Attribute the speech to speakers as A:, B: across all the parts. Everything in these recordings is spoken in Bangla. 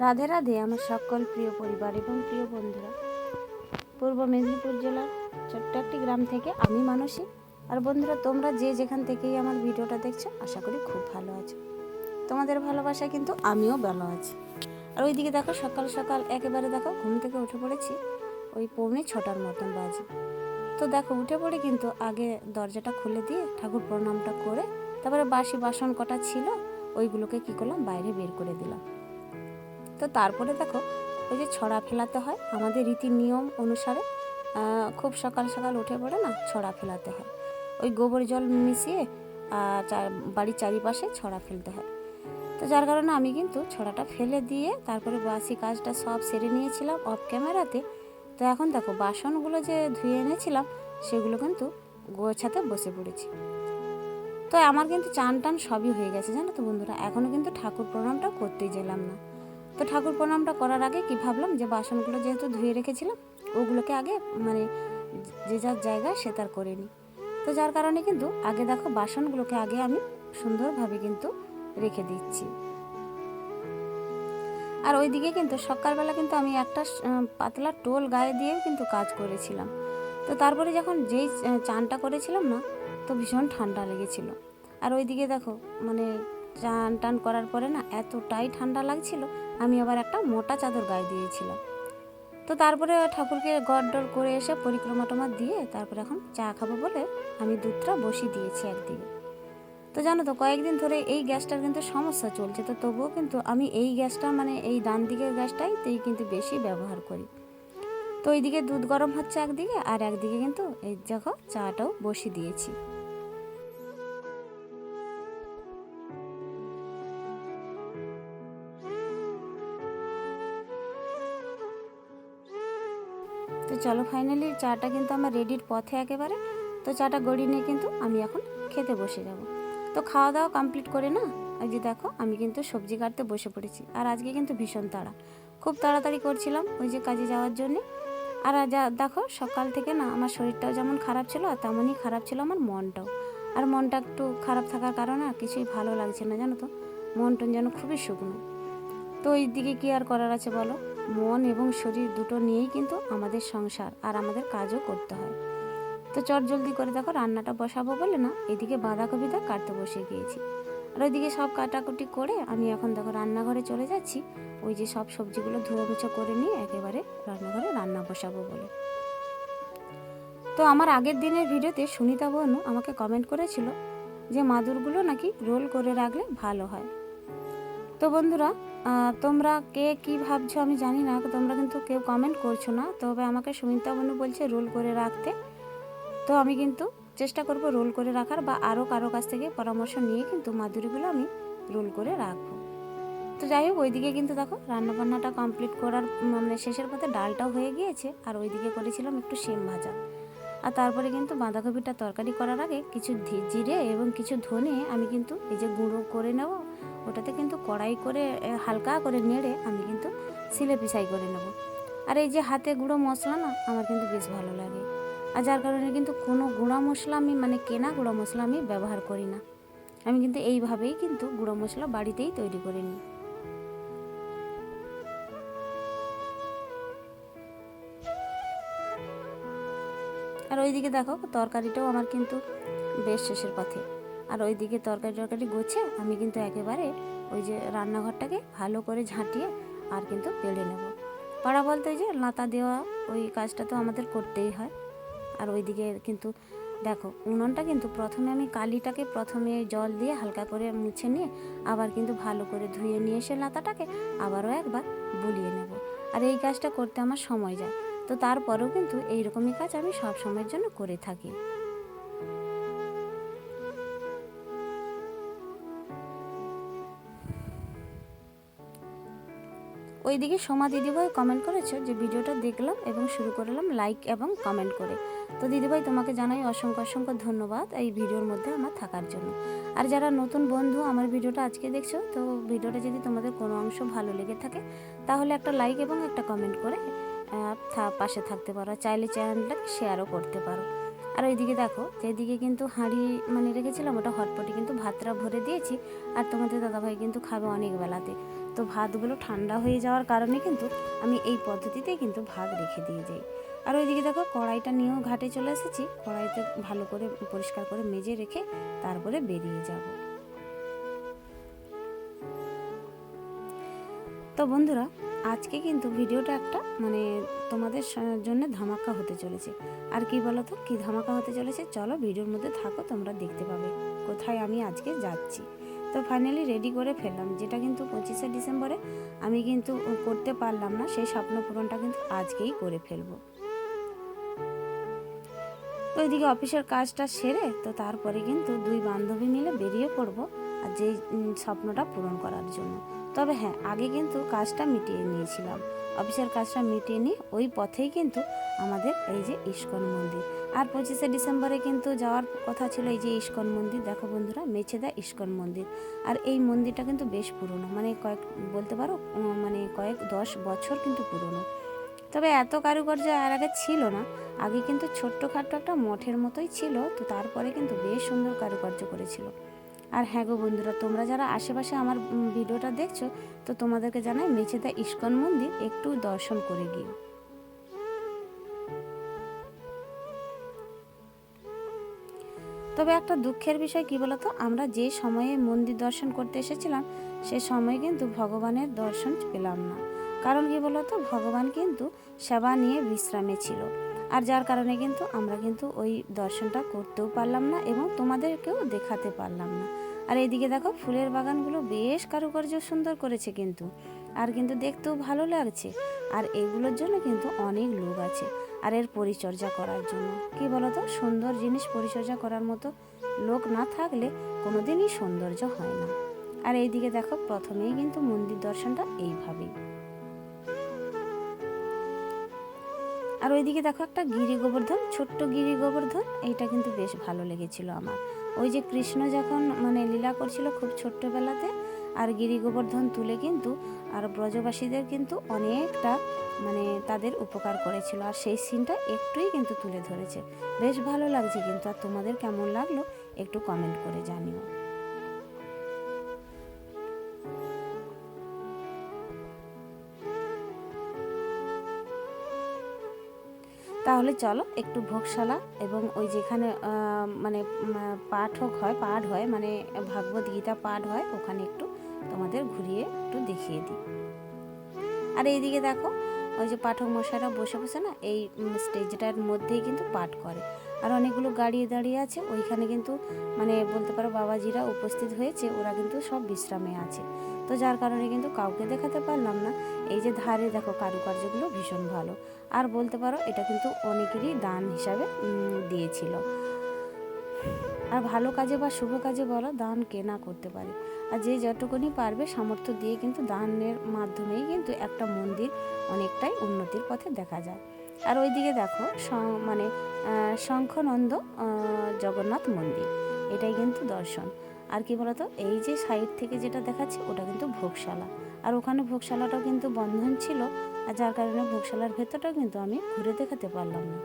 A: রাধে রাধে, আমার সকল প্রিয় পরিবার এবং প্রিয় বন্ধুরা। পূর্ব মেদিনীপুর জেলার ছোট্ট একটি গ্রাম থেকে আমি মানসী। আর বন্ধুরা, তোমরা যে যেখান থেকেই আমার ভিডিওটা দেখছ, আশা করি খুব ভালো আছো। তোমাদের ভালোবাসা কিন্তু আমিও ভালো আছি। আর ওইদিকে দেখো, সকাল সকাল একেবারে দেখো, ঘুম থেকে উঠে পড়েছি, ওই পৌনে ছটার মতন বাজে। তো দেখো, উঠে পড়ে কিন্তু আগে দরজাটা খুলে দিয়ে ঠাকুর প্রণামটা করে, তারপরে বাসি বাসন কটা ছিল, ওইগুলোকে কি করলাম, বাইরে বের করে দিলাম। তো তারপরে দেখো, ওই যে ছড়া ফেলাতে হয়। আমাদের রীতি নিয়ম অনুসারে খুব সকাল সকাল উঠে পড়ে না ছড়া ফেলাতে হয়। ওই গোবর জল মিশিয়ে চার- বাড়ির চারিপাশে ছড়া ফেলতে হয়। তো যার কারণে আমি কিন্তু ছড়াটা ফেলে দিয়ে তারপরে বাসি কাজটা সব সেরে নিয়েছিলাম অফ ক্যামেরাতে তো এখন দেখো, বাসনগুলো যে ধুয়ে এনেছিলাম, সেগুলো কিন্তু গোছাতে বসে পড়েছি। তো আমার কিন্তু চান টান সবই হয়ে গেছে, জানো তো বন্ধুরা? এখনও কিন্তু ঠাকুর প্রণামটা করতেই গেলাম না। তো ঠাকুর প্রণামটা করার আগে কি ভাবলাম যে বাসনগুলো যেহেতু ধুয়ে রেখেছিলাম, ওগুলোকে আগে মানে যে যার জায়গায় সে তার করে নিই। তো যার কারণে কিন্তু আগে দেখো বাসনগুলোকে আগে আমি সুন্দরভাবে কিন্তু রেখে দিচ্ছি। আর ওইদিকে কিন্তু সকালবেলা কিন্তু আমি একটা পাতলা টোল গায়ে দিয়েও কিন্তু কাজ করেছিলাম। তো তারপরে যখন যেই চানটা করেছিলাম না, তো ভীষণ ঠান্ডা লেগেছিল। আর ওইদিকে দেখো মানে চান টান করার পরে না এতটাই ঠান্ডা লাগছিল, আমি আবার একটা মোটা চাদর গায়ে দিয়েছিলাম। তো তারপরে ঠাকুরকে গড় ডর করে এসে পরিক্রমা টমা দিয়ে তারপরে এখন চা খাব বলে আমি দুধটা বসিয়ে দিয়েছি একদিকে। তো জানো তো, কয়েকদিন ধরে এই গ্যাসটার কিন্তু সমস্যা চলছে, তো তবুও কিন্তু আমি এই গ্যাসটা মানে এই ডান দিকের গ্যাসটাই তেই কিন্তু বেশি ব্যবহার করি। তো এইদিকে দুধ গরম হচ্ছে একদিকে আর একদিকে কিন্তু এই দেখো চাটাও বসিয়ে দিয়েছি। তো চলো ফাইনালি চাটা কিন্তু আমার রেডির পথে একেবারে। তো চাটা গড়িয়ে নিয়ে কিন্তু আমি এখন খেতে বসে যাব। তো খাওয়া দাওয়া কমপ্লিট করে না, এই যে দেখো আমি কিন্তু সবজি কাটতে বসে পড়েছি। আর আজকে কিন্তু ভীষণ তাড়া। খুব তাড়াতাড়ি করছিলাম ওই যে কাজে যাওয়ার জন্যে। আর যা, দেখো সকাল থেকে না আমার শরীরটাও যেমন খারাপ ছিল, আর তেমনই খারাপ ছিল আমার মনটাও। আর মনটা একটু খারাপ থাকার কারণে কিছুই ভালো লাগছে না, জানো তো। মন টন যেন খুবই শুকনো। তো ওই দিকে কি আর করার আছে বলো? মন এবং শরীর দুটো নিয়েই কিন্তু আমাদের সংসার আর আমাদের কাজও করতে হয়। তো চট জলদি করে দেখো রান্নাটা বসাবো বলে না, এদিকে বাঁধাকপিটা কাটতে বসে গিয়েছি। আর ওইদিকে সব কাটাকুটি করে আমি এখন দেখো রান্নাঘরে চলে যাচ্ছি। ওই যে সব সবজিগুলো ধুয়ে মুছে করে নিয়ে একেবারে রান্নাঘরে রান্না বসাবো বলে। তো আমার আগের দিনের ভিডিওতে সুনিতা বনু আমাকে কমেন্ট করেছিল যে মাদুরগুলো নাকি রোল করে রাখলে ভালো হয়। তো বন্ধুরা তোমরা কে কি ভাবছ আমি জানি না, তোমরা কিন্তু কেউ কমেন্ট করছ না। তবে আমাকে সুমিতা বনু বলছে রোল করে রাখতে। তো আমি কিন্তু চেষ্টা করব রোল করে রাখার বা আরও কারও কাছ থেকে পরামর্শ নিয়ে কিন্তু মাদুরিগুলো আমি রোল করে রাখব। তো যাই হোক, ওইদিকে কিন্তু দেখো রান্নাবান্নাটা কমপ্লিট করার মানে শেষের পথে ডালটাও হয়ে গিয়েছে, আর ওইদিকে করেছিলাম একটু শিম ভাজা। আর তারপরে কিন্তু বাঁধাকপিটা তরকারি করার আগে কিছু জিরে এবং কিছু ধনে আমি কিন্তু এই যে গুঁড়ো করে নেব ওটাতে কিন্তু কড়াই করে হালকা করে নেড়ে আমি কিন্তু সিলে পিসাই করে নেব। আর এই যে হাতে গুঁড়ো মশলা না, আমার কিন্তু বেশ ভালো লাগে। আর যার কারণে কিন্তু কোনো গুঁড়া মশলা আমি মানে কেনা গুঁড়ো মশলা আমি ব্যবহার করি না। আমি কিন্তু এইভাবেই কিন্তু গুঁড়ো মশলা বাড়িতেই তৈরি করে নিই। আর ওইদিকে দেখো, তরকারিটাও আমার কিন্তু বেশ শেষের পথে। আর ওইদিকে তরকারি টরকারি গোছে আমি কিন্তু একেবারে ওই যে রান্নাঘরটাকে ভালো করে ঝাঁটিয়ে আর কিন্তু পেড়ে নেব। পাড়া বলতে ওই যে লাতা দেওয়া, ওই কাজটা তো আমাদের করতেই হয়। আর ওইদিকে কিন্তু দেখো, উনুনটা কিন্তু প্রথমে আমি কালিটাকে প্রথমে জল দিয়ে হালকা করে মুছে নিয়ে আবার কিন্তু ভালো করে ধুয়ে নিয়ে এসে লাতাটাকে আবারও একবার বুলিয়ে নেব। আর এই কাজটা করতে আমার সময় যায়। তো তারপরেও কিন্তু এইরকমই কাজ আমি সব সময়ের জন্য করে থাকি। ওইদিকে সোমা দিদিভাই কমেন্ট করেছ যে ভিডিওটা দেখলাম এবং শুরু করলাম লাইক এবং কমেন্ট করে। তো দিদিভাই, তোমাকে জানাই অসংখ্য অসংখ্য ধন্যবাদ এই ভিডিওর মধ্যে আমার থাকার জন্য। আর যারা নতুন বন্ধু আমার ভিডিওটা আজকে দেখছ, তো ভিডিওটা যদি তোমাদের কোনো অংশ ভালো লেগে থাকে, তাহলে একটা লাইক এবং একটা কমেন্ট করে পাশে থাকতে পারো। চাইলে চ্যানেলটাকে শেয়ারও করতে পারো। আর ওইদিকে দেখো, যেদিকে কিন্তু হাঁড়ি মানে রেখেছিলাম, ওটা হটপটে কিন্তু ভাতটা ভরে দিয়েছি। আর তোমাদের দাদাভাই কিন্তু খাবে অনেক বেলাতে। তো ভাতগুলো ঠান্ডা হয়ে যাওয়ার কারণে কিন্তু আমি এই পদ্ধতিতেই কিন্তু ভাত রেখে দিয়ে যাই। আর ওইদিকে দেখো কড়াইটা নিয়েও ঘাটে চলে এসেছি। কড়াইতে ভালো করে পরিষ্কার করে মেজে রেখে তারপরে বেরিয়ে যাব। তো বন্ধুরা, আজকে কিন্তু ভিডিওটা একটা মানে তোমাদের জন্য ধামাকা হতে চলেছে। আর কি বলো তো কী ধামাকা হতে চলেছে? চলো ভিডিওর মধ্যে থাকো, তোমরা দেখতে পাবে। কোথায় আমি আজকে যাচ্ছি? তো ফাইনালি রেডি করে ফেললাম, যেটা কিন্তু পঁচিশে ডিসেম্বরে আমি কিন্তু করতে পারলাম না, সেই স্বপ্ন পূরণটা কিন্তু আজকেই করে ফেলব। তো ওইদিকে অফিসের কাজটা সেরে তো তারপরে কিন্তু দুই বান্ধবী মিলে বেরিয়ে পড়ব আর যেই স্বপ্নটা পূরণ করার জন্য। তবে হ্যাঁ আগে কিন্তু কাজটা মিটিয়ে নিয়েছিলাম। অফিসের কাজটা মিটিয়ে নিয়ে ওই পথেই কিন্তু আমাদের এই যে ইস্কন মন্দির। আর পঁচিশে ডিসেম্বরে কিন্তু যাওয়ার কথা ছিল এই যে ইস্কন মন্দির। দেখো বন্ধুরা মেছেদা ইস্কন মন্দির। আর এই মন্দিরটা কিন্তু বেশ পুরনো মানে কয়েক, বলতে পারো মানে কয়েক দশ বছর কিন্তু পুরনো। তবে এত কারুকার্য আর আগে ছিল না। আগে কিন্তু ছোট্টখাট্টো একটা মঠের মতোই ছিল, তো তারপরে কিন্তু বেশ সুন্দর কারুকার্য করেছিল। আর হ্যাঁ গো বন্ধুরা, তোমরা যারা আশেপাশে আমার ভিডিওটা দেখছ, তো তোমাদেরকে জানাই মেছেদা ইস্কন মন্দির একটু দর্শন করে গিয়ে। তবে একটা দুঃখের বিষয় কি বলতো, আমরা যে সময়ে মন্দির দর্শন করতে এসেছিলাম, সে সময় কিন্তু ভগবানের দর্শন পেলাম না। কারণ কি বলতো, ভগবান কিন্তু সেবা নিয়ে বিশ্রামে ছিল। আর যার কারণে কিন্তু আমরা কিন্তু ওই দর্শনটা করতেও পারলাম না এবং তোমাদেরকেও দেখাতে পারলাম না। আর এইদিকে দেখো, ফুলের বাগানগুলো বেশ কারুকার্য সুন্দর করেছে কিন্তু। আর কিন্তু দেখতেও ভালো লাগছে। আর এগুলোর জন্য কিন্তু অনেক লোক আছে। আর এর পরিচর্যা করার জন্য। কি বলতো? সুন্দর জিনিস পরিচর্যা করার মতো লোক না থাকলে কোনোদিনই সৌন্দর্য হয় না। আর এইদিকে দেখো, প্রথমেই কিন্তু মন্দির দর্শনটা এইভাবেই। আর ওইদিকে দেখো একটা গিরি গোবর্ধন ছোট্ট গিরি গোবর্ধন এইটা কিন্তু বেশ ভালো লেগেছিল আমার। ওই যে কৃষ্ণ যখন মানে লীলা করছিল খুব ছোট্টবেলাতে, আর গিরি গোবর্ধন তুলে কিন্তু, আর ব্রজবাসীদের কিন্তু অনেকটা মানে তাদের উপকার করেছিল। আর সেই সিনটা একটুই কিন্তু তুলে ধরেছে। বেশ ভালো লাগছে কিন্তু, আর তোমাদের কেমন লাগল একটু কমেন্ট করে জানিও। তাহলে চলো একটু ভোগশালা এবং ওই যেখানে মানে পাঠক হয়, পাঠ হয় মানে ভাগবত গীতা পাঠ হয়, ওখানে একটু তোমাদের ঘুরিয়ে একটু দেখিয়ে দিই। আর এইদিকে দেখো, ওই যে পাঠক মশাইরা বসে বসে না, এই স্টেজটার মধ্যেই কিন্তু পাঠ করে। আর অনেকগুলো গাড়ি দাঁড়িয়ে আছে। ওইখানে কিন্তু মানে বলতে পারো বাবাজিরা উপস্থিত হয়েছে, ওরা কিন্তু সব বিশ্রামে আছে। তো যার কারণে কিন্তু কাউকে দেখাতে পারলাম না। এই যে ধারে দেখো কারুকার্যগুলো ভীষণ ভালো। আর বলতে পারো এটা কিন্তু অনেকেরই দান হিসাবে দিয়েছিল। আর ভালো কাজে বা শুভ কাজে বলো, দান কে না করতে পারে। আর যে যতটুকুনি পারবে সামর্থ্য দিয়ে কিন্তু দানের মাধ্যমেই কিন্তু একটা মন্দির অনেকটাই উন্নতির পথে দেখা যায়। আর ওইদিকে দেখো মানে শঙ্খনন্দ জগন্নাথ মন্দির। এটাই কিন্তু দর্শন। আর কি বলতো, এই যে সাইড থেকে যেটা দেখাচ্ছে, ওটা কিন্তু ভোগশালা। আর ওখানে ভোগশালাটাও কিন্তু বন্ধন ছিল, আর যার কারণে ভোগশালার ভেতরটাও কিন্তু আমি ঘুরে দেখাতে পারলাম না।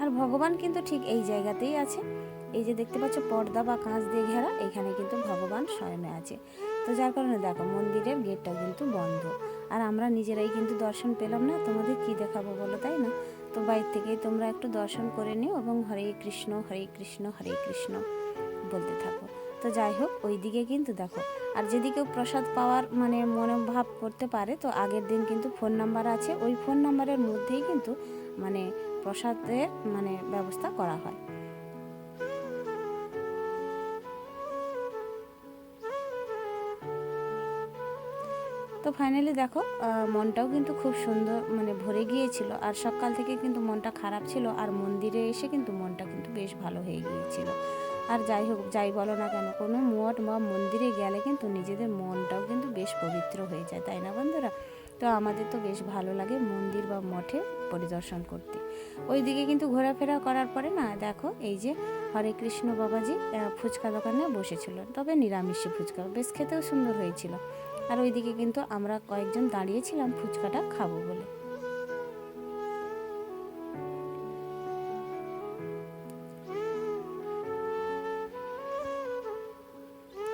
A: আর ভগবান কিন্তু ঠিক এই জায়গাতেই আছে। এই যে দেখতে পাচ্ছ, পর্দা বা কাঁচ দিয়ে ঘেরা, এখানে কিন্তু ভগবান শয়নে আছে। তো যার কারণে দেখো, মন্দিরের গেটটা কিন্তু বন্ধ। আর আমরা নিজেরাই কিন্তু দর্শন পেলাম না, তোমাদের কি দেখাবো বলো, তাই না? তো বাইর থেকেই তোমরা একটু দর্শন করে নিও এবং হরে কৃষ্ণ হরে কৃষ্ণ হরে কৃষ্ণ বলতে থাকো। তো যাই হোক ওই দিকে কিন্তু দেখো, আর যদি কেউ প্রসাদ পাওয়ার মানে মনোভাব করতে পারে, তো আগের দিন কিন্তু ফোন নাম্বার আছে, ওই ফোন নাম্বারের মধ্যেই কিন্তু মানে প্রসাদের মানে ব্যবস্থা করা হয়। তো ফাইনালি দেখো মনটাও কিন্তু খুব সুন্দর মানে ভরে গিয়েছিল। আর সকাল থেকে কিন্তু মনটা খারাপ ছিল আর মন্দিরে এসে কিন্তু মনটা কিন্তু বেশ ভালো হয়ে গিয়েছিল। আর যাই হোক, যাই বলো না কেন, কোনো মঠ বা মন্দিরে গেলে কিন্তু নিজেদের মনটাও কিন্তু বেশ পবিত্র হয়ে যায়, তাই না বন্ধুরা? তো আমাদের তো বেশ ভালো লাগে মন্দির বা মঠে পরিদর্শন করতে। ওইদিকে কিন্তু ঘোরাফেরা করার পরে না, দেখো এই যে হরে কৃষ্ণ বাবাজি ফুচকা দোকানে বসেছিল, তবে নিরামিষে ফুচকা, বেশ খেতেও সুন্দর হয়েছিল। আর ওইদিকে কিন্তু আমরা কয়েকজন দাঁড়িয়েছিলাম ফুচকাটা খাব বলে।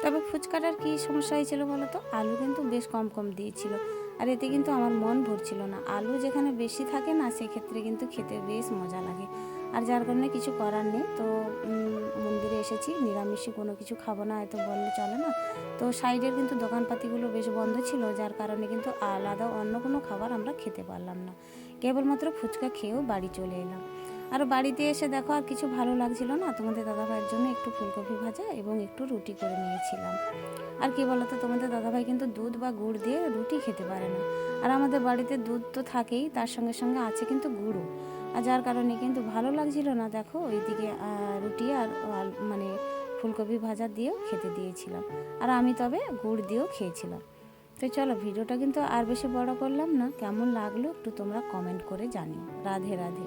A: তবে ফুচকাটার কী সমস্যা হয়েছিল বলো তো? আলু কিন্তু বেশ কম কম দিয়েছিল। আর এতে কিন্তু আমার মন ভরছিল না। আলু যেখানে বেশি থাকে না, সেক্ষেত্রে কিন্তু খেতে বেশ মজা লাগে। আর যার কারণে কিছু করার নেই। তো মন্দিরে এসেছি, নিরামিষে কোনো কিছু খাব না, এত বললে চলে না। তো সাইডের কিন্তু দোকানপাতিগুলো বেশ বন্ধ ছিল, যার কারণে কিন্তু আলাদা অন্য কোনো খাবার আমরা খেতে পারলাম না। কেবলমাত্র ফুচকা খেয়েও বাড়ি চলে এলাম। আর বাড়িতে এসে দেখো আর কিছু ভালো লাগছিল না, তোমাদের দাদাভাইয়ের জন্য একটু ফুলকপি ভাজা এবং একটু রুটি করে নিয়েছিলাম। আর কি বলতো, তোমাদের দাদাভাই কিন্তু দুধ বা গুড় দিয়ে রুটি খেতে পারে না। আর আমাদের বাড়িতে দুধ তো থাকেই, তার সঙ্গে সঙ্গে আছে কিন্তু গুঁড়ো। আর যার কারণে কিন্তু ভালো লাগছিল না, দেখো, ওইদিকে রুটি আর মানে ফুলকপি ভাজা দিয়েও খেতে দিয়েছিলাম। আর আমি তবে গুড় দিয়েও খেয়েছিলাম। তো চলো, ভিডিওটা কিন্তু আর বেশি বড় করলাম না, কেমন লাগল একটু তোমরা কমেন্ট করে জানিও। রাধে রাধে।